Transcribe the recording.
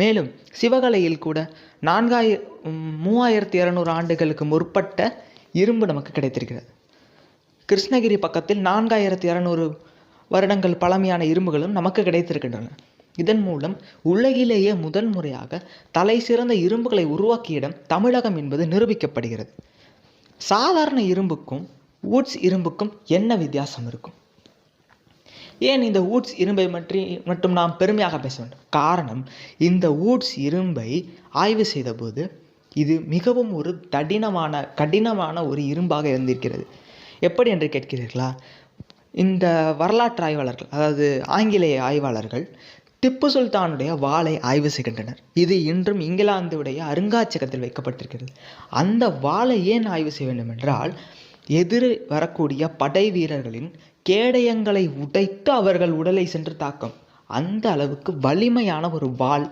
மேலும் சிவகலையில் கூட நான்காய மூவாயிரத்தி இரநூறு ஆண்டுகளுக்கு முற்பட்ட இரும்பு நமக்கு கிடைத்திருக்கிறது. கிருஷ்ணகிரி பக்கத்தில் நான்காயிரத்தி இரநூறு வருடங்கள் பழமையான இரும்புகளும் நமக்கு கிடைத்திருக்கின்றன. இதன் மூலம் உலகிலேயே முதன் முறையாக தலை சிறந்த இரும்புகளை உருவாக்கிய இடம் தமிழகம் என்பது நிரூபிக்கப்படுகிறது. சாதாரண இரும்புக்கும் வூட்ஸ் இரும்புக்கும் என்ன வித்தியாசம் இருக்கும்? ஏன் இந்த வூட்ஸ் இரும்பை பற்றி மட்டும் நாம் பெருமையாக பேச வேண்டும்? காரணம் இந்த வூட்ஸ் இரும்பை ஆய்வு செய்தபோது இது மிகவும் ஒரு தடினமான கடினமான ஒரு இரும்பாக இருந்திருக்கிறது. எப்படி என்று கேட்கிறீர்களா? இந்த வரலாற்று ஆய்வாளர்கள் அதாவது ஆங்கிலேய ஆய்வாளர்கள் திப்பு சுல்தானுடைய வாளை ஆய்வு செய்கின்றனர். இது இன்றும் இங்கிலாந்துடைய அருங்காட்சியகத்தில் வைக்கப்பட்டிருக்கிறது. அந்த வாளை ஏன் ஆய்வு செய்ய வேண்டும் என்றால் எதிர் வரக்கூடிய படை வீரர்களின் கேடயங்களை உடைத்து அவர்கள் உடலை சென்று தாக்கும். அந்த அளவுக்கு வலிமையான ஒரு வாள்